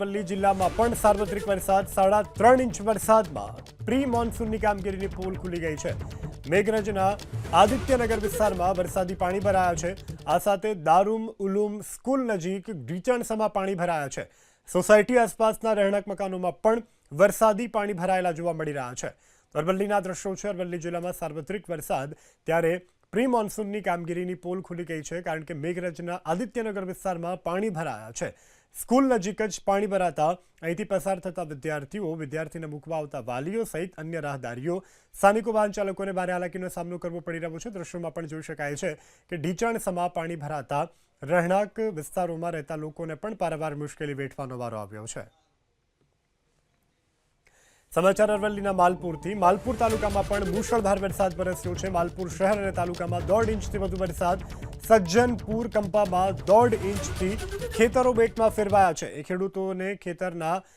અરવલ્લી જિલ્લામાં પણ સાર્વત્રિક વરસાદ, સાડા ત્રણ ઇંચ વરસાદમાં પ્રી મોન્સૂનની કામગીરીની પોલ ખુલી ગઈ છે. મેઘરજના આદિત્યનગર વિસ્તારમાં વરસાદી પાણી ભરાયા છે. આ સાથે દારૂમ ઉલુમ સ્કૂલ નજીક ઢીચણસમાં પાણી ભરાયા છે. સોસાયટી આસપાસના રહેણાંક મકાનોમાં પણ વરસાદી પાણી ભરાયેલા જોવા મળી રહ્યા છે. અરવલ્લીના દ્રશ્યો છે. અરવલ્લી જિલ્લામાં સાર્વત્રિક વરસાદ ત્યારે પ્રી મોન્સૂનની કામગીરીની પોલ ખુલી ગઈ છે, કારણ કે મેઘરજના આદિત્યનગર વિસ્તારમાં પાણી ભરાયા છે. સ્કૂલ નજીક જ પાણી ભરાતા અહીંથી પસાર થતા વિદ્યાર્થીઓ વિદ્યાર્થીને મૂકવા આવતા વાલીઓ સહિત અન્ય રાહદારીઓ, સ્થાનિકો વાહન ચાલકોને ભારે હાલાકીનો સામનો કરવો પડી રહ્યો છે. દ્રશ્યોમાં પણ જોઈ શકાય છે કે ઢીચાણ સમા પાણી ભરાતા રહેણાંક વિસ્તારોમાં રહેતા લોકોને પણ પારાવાર મુશ્કેલી વેઠવાનો વારો આવ્યો છે. સમાચાર અરવલ્લીના માલપુરથી. માલપુર તાલુકામાં પણ મુશળધાર વરસાદ વરસ્યો છે. માલપુર શહેર અને તાલુકામાં દોઢ ઇંચથી વધુ વરસાદ સજ્જનપુર કંપામાં દોઢ ઇંચથી ખેતરો બેટમાં ફેરવાયા છે. એ ખેડૂતોને ખેતરના